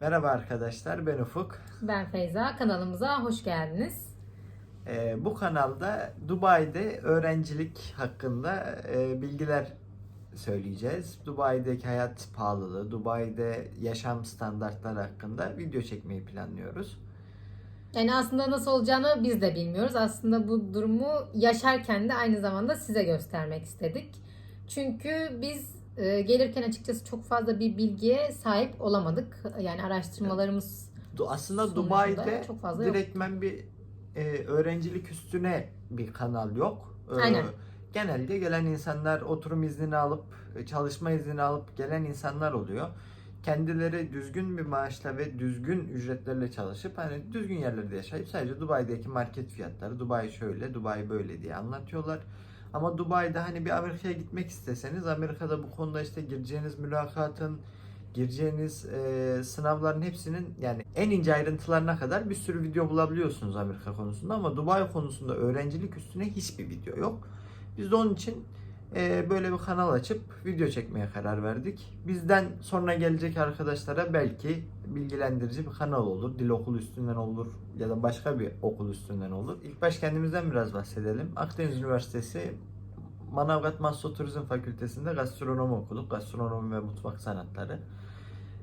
Merhaba arkadaşlar, ben Ufuk. Ben Feyza. Kanalımıza hoş geldiniz. Ee, bu kanalda Dubai'de öğrencilik hakkında e, bilgiler söyleyeceğiz. Dubai'deki hayat pahalılığı, Dubai'de yaşam standartları hakkında video çekmeyi planlıyoruz. Yani aslında nasıl olacağını biz de bilmiyoruz. Aslında bu durumu yaşarken de aynı zamanda size göstermek istedik. Çünkü biz e, gelirken açıkçası çok fazla bir bilgiye sahip olamadık. Yani araştırmalarımız Du- Aslında Dubai'de çok fazla yok. direktmen bir e, öğrencilik üstüne bir kanal yok. Ee, Aynen. Genelde gelen insanlar oturum iznini alıp, e, çalışma iznini alıp gelen insanlar oluyor. Kendileri düzgün bir maaşla ve düzgün ücretlerle çalışıp hani düzgün yerlerde yaşayıp sadece Dubai'deki market fiyatları, Dubai şöyle, Dubai böyle diye anlatıyorlar. Ama Dubai'de hani bir Amerika'ya gitmek isteseniz Amerika'da bu konuda işte gireceğiniz mülakatın, gireceğiniz e, sınavların hepsinin yani en ince ayrıntılarına kadar bir sürü video bulabiliyorsunuz Amerika konusunda ama Dubai konusunda öğrencilik üstüne hiçbir video yok. Biz de onun için e, böyle bir kanal açıp video çekmeye karar verdik. Bizden sonra gelecek arkadaşlara belki bilgilendirici bir kanal olur. Dil okulu üstünden olur ya da başka bir okul üstünden olur. İlk baş kendimizden biraz bahsedelim. Akdeniz Üniversitesi Manavgat Mahsul Turizm Fakültesi'nde gastronomi okuduk. Gastronomi ve mutfak sanatları.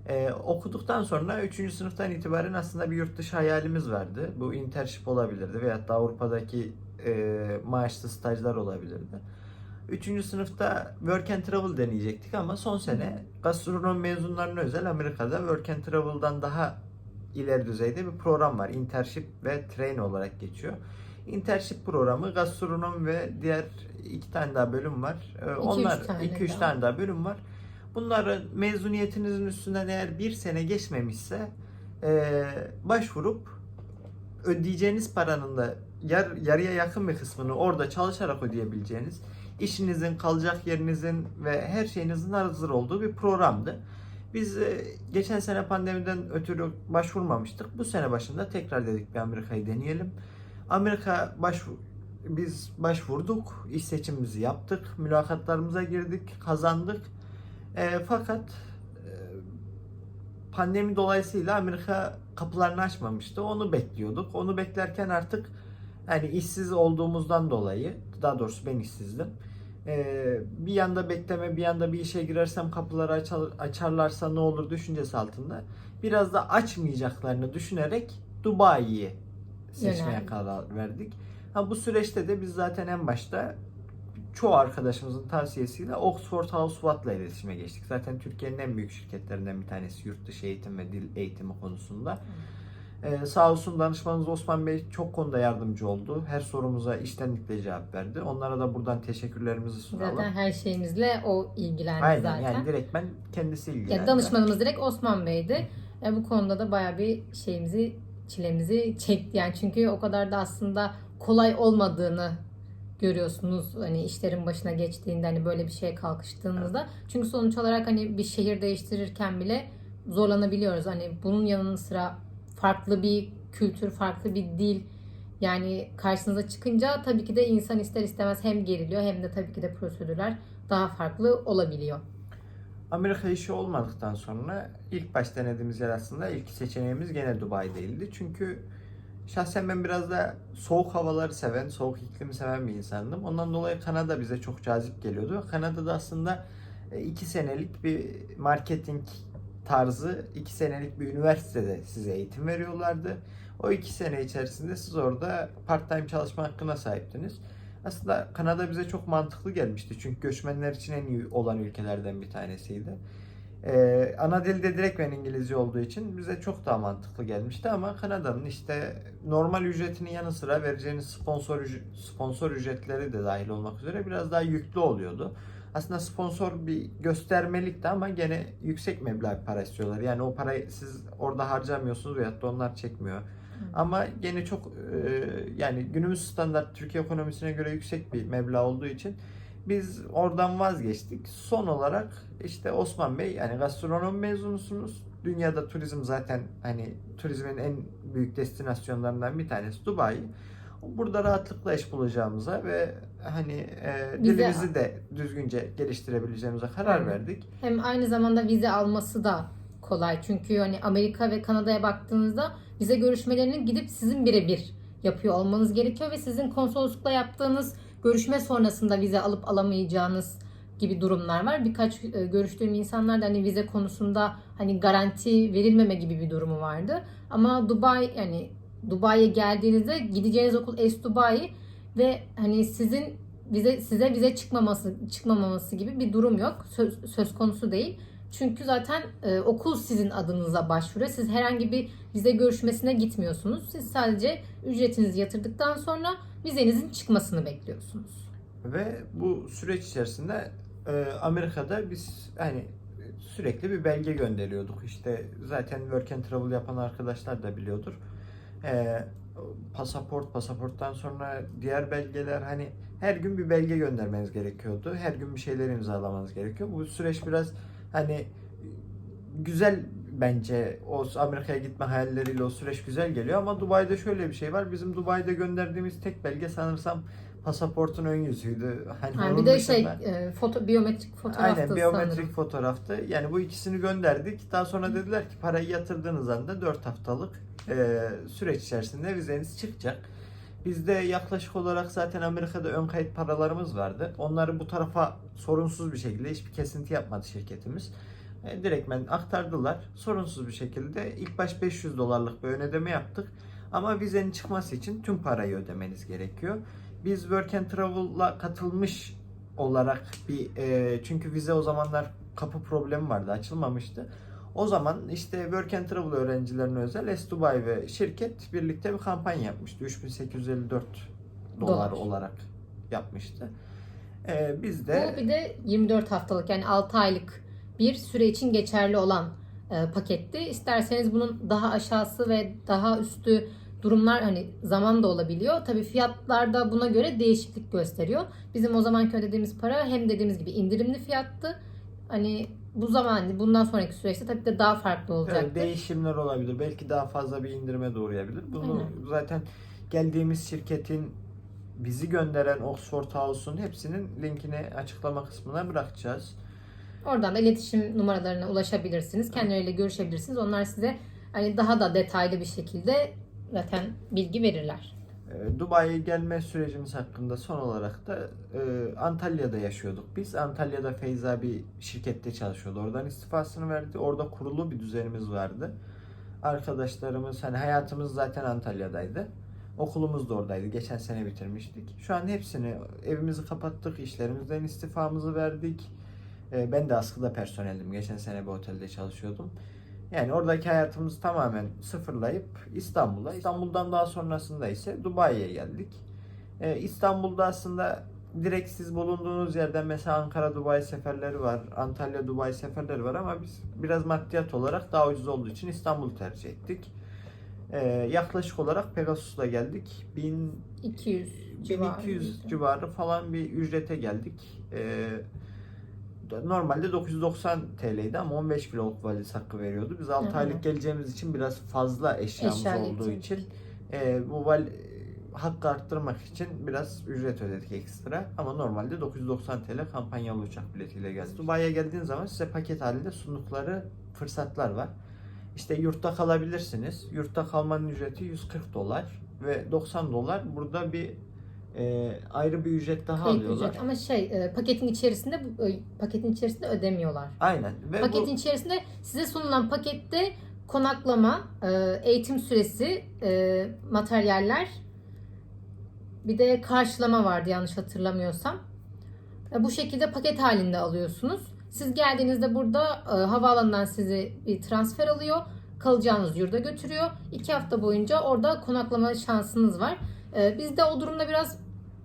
Ee, okuduktan sonra 3. sınıftan itibaren aslında bir yurt dışı hayalimiz vardı. Bu internship olabilirdi veyahut da Avrupa'daki e, maaşlı stajlar olabilirdi. 3. sınıfta Work and Travel deneyecektik ama son sene gastronomi mezunlarına özel Amerika'da Work and Travel'dan daha ileri düzeyde bir program var. Internship ve Train olarak geçiyor. Internship programı gastronomi ve diğer iki tane daha bölüm var. Ee, üç Onlar tane 2-3 daha. tane daha bölüm var. Bunların mezuniyetinizin üstünden eğer bir sene geçmemişse e, başvurup ödeyeceğiniz paranın da yar, yarıya yakın bir kısmını orada çalışarak ödeyebileceğiniz işinizin, kalacak yerinizin ve her şeyinizin hazır olduğu bir programdı. Biz e, geçen sene pandemiden ötürü başvurmamıştık. Bu sene başında tekrar dedik bir Amerika'yı deneyelim. Amerika başvur biz başvurduk, iş seçimimizi yaptık, mülakatlarımıza girdik, kazandık. E, fakat e, pandemi dolayısıyla Amerika kapılarını açmamıştı. Onu bekliyorduk. Onu beklerken artık yani işsiz olduğumuzdan dolayı, daha doğrusu ben işsizdim. E, bir yanda bekleme, bir yanda bir işe girersem kapıları açar, açarlarsa ne olur düşüncesi altında. Biraz da açmayacaklarını düşünerek Dubai'yi seçmeye Yöneldim. karar verdik. Ha, bu süreçte de biz zaten en başta çoğu arkadaşımızın tavsiyesiyle Oxford House Watt'la iletişime geçtik. Zaten Türkiye'nin en büyük şirketlerinden bir tanesi yurt dışı eğitim ve dil eğitimi konusunda. Ee, sağ olsun danışmanımız Osman Bey çok konuda yardımcı oldu. Her sorumuza içtenlikle cevap verdi. Onlara da buradan teşekkürlerimizi sunalım. zaten her şeyimizle o ilgilendi Aynen zaten. yani direktmen kendisi ilgilendi. Ya danışmanımız direkt Osman Bey'di. E, bu konuda da bayağı bir şeyimizi, çilemizi çekti. Yani çünkü o kadar da aslında kolay olmadığını görüyorsunuz hani işlerin başına geçtiğinde hani böyle bir şeye kalkıştığınızda. Çünkü sonuç olarak hani bir şehir değiştirirken bile zorlanabiliyoruz. Hani bunun yanı sıra farklı bir kültür, farklı bir dil yani karşınıza çıkınca tabii ki de insan ister istemez hem geriliyor hem de tabii ki de prosedürler daha farklı olabiliyor. Amerika işi olmadıktan sonra ilk baş denediğimiz yer aslında ilk seçeneğimiz gene Dubai değildi. Çünkü şahsen ben biraz da soğuk havaları seven, soğuk iklimi seven bir insandım. Ondan dolayı Kanada bize çok cazip geliyordu. Kanada'da aslında e, iki senelik bir marketing tarzı, iki senelik bir üniversitede size eğitim veriyorlardı. O iki sene içerisinde siz orada part-time çalışma hakkına sahiptiniz. Aslında Kanada bize çok mantıklı gelmişti. Çünkü göçmenler için en iyi olan ülkelerden bir tanesiydi. Ee, ana dil de direkt ben İngilizce olduğu için bize çok daha mantıklı gelmişti ama Kanada'nın işte normal ücretinin yanı sıra vereceğiniz sponsor sponsor ücretleri de dahil olmak üzere biraz daha yüklü oluyordu. Aslında sponsor bir göstermelikti ama gene yüksek meblağ para istiyorlar. Yani o parayı siz orada harcamıyorsunuz veyahut da onlar çekmiyor. Ama gene çok e, yani günümüz standart Türkiye ekonomisine göre yüksek bir meblağ olduğu için biz oradan vazgeçtik. Son olarak işte Osman Bey yani gastronomi mezunusunuz. Dünyada turizm zaten hani turizmin en büyük destinasyonlarından bir tanesi Dubai. Burada rahatlıkla iş bulacağımıza ve hani e, Bize- dilimizi de düzgünce geliştirebileceğimize karar Aynen. verdik. Hem aynı zamanda vize alması da kolay. Çünkü hani Amerika ve Kanada'ya baktığınızda vize görüşmelerini gidip sizin birebir yapıyor olmanız gerekiyor ve sizin konsoloslukla yaptığınız görüşme sonrasında vize alıp alamayacağınız gibi durumlar var. Birkaç e, görüştüğüm insanlar da hani vize konusunda hani garanti verilmeme gibi bir durumu vardı. Ama Dubai yani Dubai'ye geldiğinizde gideceğiniz okul Es Dubai ve hani sizin vize size vize çıkmaması çıkmamaması gibi bir durum yok. Söz, söz konusu değil. Çünkü zaten e, okul sizin adınıza başvuruyor. Siz herhangi bir vize görüşmesine gitmiyorsunuz. Siz sadece ücretinizi yatırdıktan sonra vizenizin çıkmasını bekliyorsunuz. Ve bu süreç içerisinde e, Amerika'da biz hani sürekli bir belge gönderiyorduk. İşte zaten work and travel yapan arkadaşlar da biliyordur. E, pasaport, pasaporttan sonra diğer belgeler hani her gün bir belge göndermeniz gerekiyordu. Her gün bir şeyler imzalamanız gerekiyor. Bu süreç biraz hani güzel bence o Amerika'ya gitme hayalleriyle o süreç güzel geliyor ama Dubai'de şöyle bir şey var. Bizim Dubai'de gönderdiğimiz tek belge sanırsam pasaportun ön yüzüydü. Hani onun bir de şey dışında- e, foto biyometrik fotoğraftı Aynen biyometrik sanırım. fotoğraftı. Yani bu ikisini gönderdik. Daha sonra dediler ki parayı yatırdığınız anda 4 haftalık e, süreç içerisinde vizeniz çıkacak. Bizde yaklaşık olarak zaten Amerika'da ön kayıt paralarımız vardı. Onları bu tarafa sorunsuz bir şekilde hiçbir kesinti yapmadı şirketimiz. E, direktmen aktardılar. Sorunsuz bir şekilde ilk baş 500 dolarlık bir ön ödeme yaptık. Ama vizenin çıkması için tüm parayı ödemeniz gerekiyor. Biz Work and Travel'la katılmış olarak bir e, çünkü vize o zamanlar kapı problemi vardı açılmamıştı. O zaman işte Work and Travel öğrencilerine özel S Dubai ve şirket birlikte bir kampanya yapmıştı. 3854 dolar, Dolar. olarak yapmıştı. E, biz de Bu bir de 24 haftalık yani 6 aylık bir süre için geçerli olan e, paketti. İsterseniz bunun daha aşağısı ve daha üstü durumlar hani zaman da olabiliyor. Tabii fiyatlar da buna göre değişiklik gösteriyor. Bizim o zamanki ödediğimiz para hem dediğimiz gibi indirimli fiyattı. Hani bu zaman bundan sonraki süreçte tabii de daha farklı olacaktır. Evet, değişimler olabilir. Belki daha fazla bir indirime doğrayabilir. Bunu Aynen. zaten geldiğimiz şirketin bizi gönderen Oxford House'un hepsinin linkini açıklama kısmına bırakacağız. Oradan da iletişim numaralarına ulaşabilirsiniz. Kendileriyle görüşebilirsiniz. Onlar size hani daha da detaylı bir şekilde zaten bilgi verirler. Ee, Dubai'ye gelme sürecimiz hakkında son olarak da e, Antalya'da yaşıyorduk biz. Antalya'da Feyza bir şirkette çalışıyordu. Oradan istifasını verdi. Orada kurulu bir düzenimiz vardı. Arkadaşlarımız hani hayatımız zaten Antalya'daydı. Okulumuz da oradaydı. Geçen sene bitirmiştik. Şu an hepsini evimizi kapattık. işlerimizden istifamızı verdik. Ee, ben de askıda personeldim. Geçen sene bir otelde çalışıyordum. Yani oradaki hayatımızı tamamen sıfırlayıp İstanbul'a, İstanbul'dan daha sonrasında ise Dubai'ye geldik. Ee, İstanbul'da aslında direkt siz bulunduğunuz yerden mesela Ankara Dubai seferleri var, Antalya Dubai seferleri var ama biz biraz maddiyat olarak daha ucuz olduğu için İstanbul'u tercih ettik. Ee, yaklaşık olarak Pegasus'la geldik. 1000 200 civarı. 1200 civarı falan bir ücrete geldik. Ee, normalde 990 TL'ydi ama 15 kiloluk valiz hakkı veriyordu. Biz 6 Hı hı. aylık geleceğimiz için biraz fazla eşyamız Eşya olduğu getirdik. için e, bu val hakkı arttırmak için biraz ücret ödedik ekstra. Ama normalde 990 TL kampanyalı uçak biletiyle geldik. Dubai'ye geldiğiniz zaman size paket halinde sundukları fırsatlar var. İşte yurtta kalabilirsiniz. Yurtta kalmanın ücreti 140 dolar ve 90 dolar burada bir e, ayrı bir ücret daha Kayıt alıyorlar. ücret. Ama şey e, paketin içerisinde bu- e, paketin içerisinde ödemiyorlar. Aynen. Ve Paketin bu içerisinde size sunulan pakette konaklama, e, eğitim süresi, e, materyaller, bir de karşılama vardı yanlış hatırlamıyorsam. E, Bu şekilde paket halinde alıyorsunuz. Siz geldiğinizde burada e, havaalanından sizi bir transfer alıyor. Kalacağınız yurda götürüyor. İki hafta boyunca orada konaklama şansınız var. E, Bizde o durumda biraz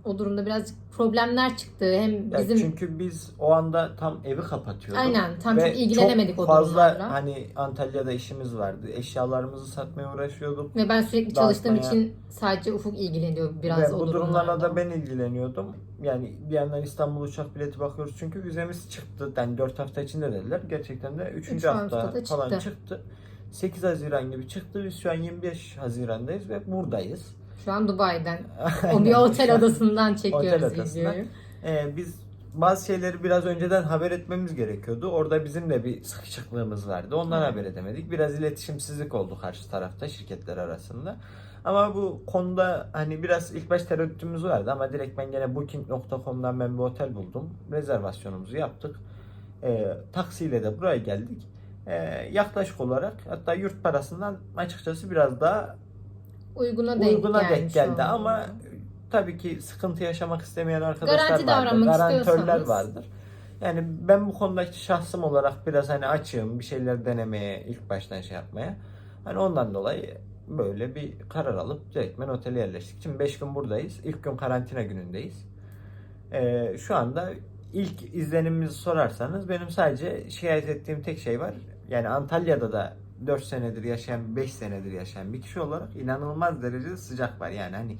o durumda birazcık problemler çıktı. Hem bizim çünkü biz o anda tam evi kapatıyorduk. aynen tam Ve çok ilgilenemedik çok o fazla durumlarla. hani Antalya'da işimiz vardı. Eşyalarımızı satmaya uğraşıyorduk. Ve ben sürekli çalıştığım Dağıtmaya- için sadece Ufuk ilgileniyor biraz Ve o bu durumlarla da ben ilgileniyordum. Yani bir yandan İstanbul uçak bileti bakıyoruz çünkü vizemiz çıktı. Yani 4 hafta içinde dediler. Gerçekten de 3. Üç hafta falan çıktı. çıktı. 8 Haziran gibi çıktı. Biz şu an 25 Haziran'dayız ve buradayız. Şu an Dubai'den. O bir otel an- odasından çekiyoruz Otel odasından. videoyu. Ee, biz bazı şeyleri biraz önceden haber etmemiz gerekiyordu. Orada bizim de bir sıkışıklığımız vardı. Ondan haber edemedik. Biraz iletişimsizlik oldu karşı tarafta şirketler arasında. Ama bu konuda hani biraz ilk baş tereddütümüz vardı ama direkt ben gene booking.com'dan ben bir otel buldum. Rezervasyonumuzu yaptık. Ee, taksiyle de buraya geldik. Ee, yaklaşık olarak hatta yurt parasından açıkçası biraz daha Uyguna denk uyguna denk gelmiş geldi oldu. ama tabii ki sıkıntı yaşamak istemeyen arkadaşlar Garanti vardır. davranmak Garantörler istiyorsanız. vardır. Yani ben bu konudaki şahsım olarak biraz hani açığım bir şeyler denemeye ilk baştan şey yapmaya. Hani ondan dolayı böyle bir karar alıp direktmen otele yerleştik. Şimdi 5 gün buradayız. İlk gün karantina günündeyiz. Ee, şu anda ilk izlenimimizi sorarsanız benim sadece şikayet ettiğim tek şey var. Yani Antalya'da da 4 senedir yaşayan, 5 senedir yaşayan bir kişi olarak inanılmaz derecede sıcak var. Yani hani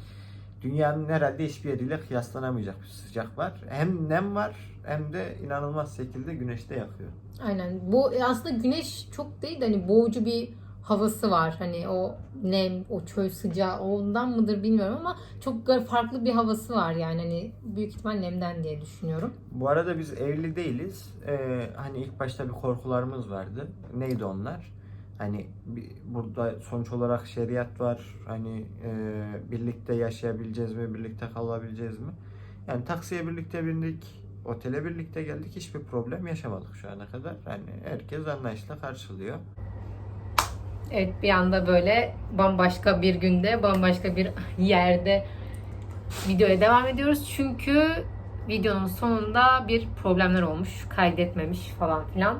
dünyanın herhalde hiçbir yeriyle kıyaslanamayacak bir sıcak var. Hem nem var hem de inanılmaz şekilde güneşte yakıyor. Aynen. Bu e, aslında güneş çok değil de hani boğucu bir havası var. Hani o nem, o çöl sıcağı ondan mıdır bilmiyorum ama çok farklı bir havası var yani hani büyük ihtimal nemden diye düşünüyorum. Bu arada biz evli değiliz. Ee, hani ilk başta bir korkularımız vardı. Neydi onlar? Hani burada sonuç olarak şeriat var. Hani e, birlikte yaşayabileceğiz mi? Birlikte kalabileceğiz mi? Yani taksiye birlikte bindik. Otele birlikte geldik. Hiçbir problem yaşamadık şu ana kadar. Hani herkes anlayışla karşılıyor. Evet bir anda böyle bambaşka bir günde, bambaşka bir yerde videoya devam ediyoruz. Çünkü videonun sonunda bir problemler olmuş. Kaydetmemiş falan filan.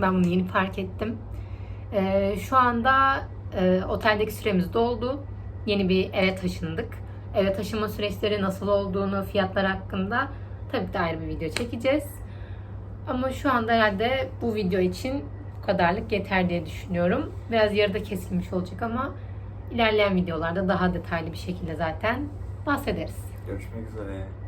Ben bunu yeni fark ettim. Ee, şu anda e, oteldeki süremiz doldu. Yeni bir eve taşındık. Eve taşınma süreçleri nasıl olduğunu, fiyatlar hakkında tabii ki ayrı bir video çekeceğiz. Ama şu anda herhalde bu video için bu kadarlık yeter diye düşünüyorum. Biraz yarıda kesilmiş olacak ama ilerleyen videolarda daha detaylı bir şekilde zaten bahsederiz. Görüşmek üzere.